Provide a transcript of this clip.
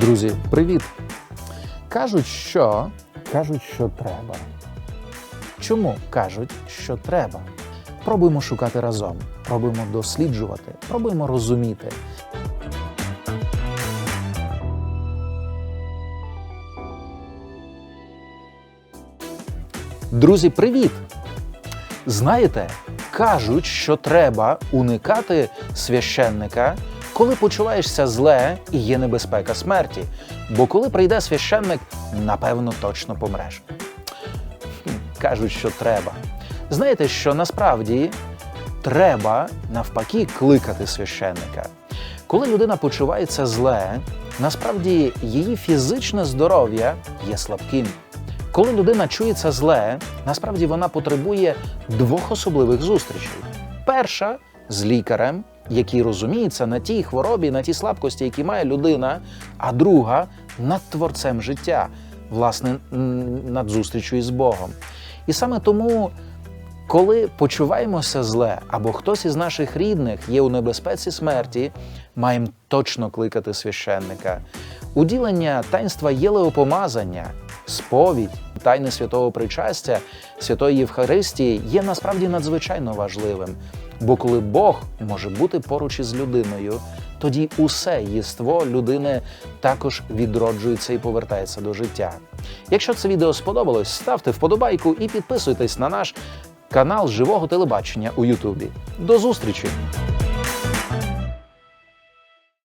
Друзі, привіт! Кажуть, що кажуть, що треба. Чому кажуть, що треба? Пробуємо шукати разом, пробуємо досліджувати, пробуємо розуміти. Друзі, привіт! Знаєте, кажуть, що треба уникати священника, коли почуваєшся зле і є небезпека смерті. Бо коли прийде священник, напевно, точно помреш. Кажуть, що треба. Знаєте, що насправді треба навпаки кликати священника. Коли людина почувається зле, насправді її фізичне здоров'я є слабким. Коли людина чується зле, насправді вона потребує двох особливих зустрічей. Перша з лікарем, який розуміється на тій хворобі, на тій слабкості, які має людина, а друга над творцем життя, власне, над зустрічю із Богом. І саме тому, коли почуваємося зле, або хтось із наших рідних є у небезпеці смерті, маємо точно кликати священника. Уділення таїнства єлеопомазання, сповідь, тайни святого причастя, святої Євхаристії є насправді надзвичайно важливим. Бо коли Бог може бути поруч із людиною, тоді усе єство людини також відроджується і повертається до життя. Якщо це відео сподобалось, ставте вподобайку і підписуйтесь на наш канал живого телебачення у Ютубі. До зустрічі!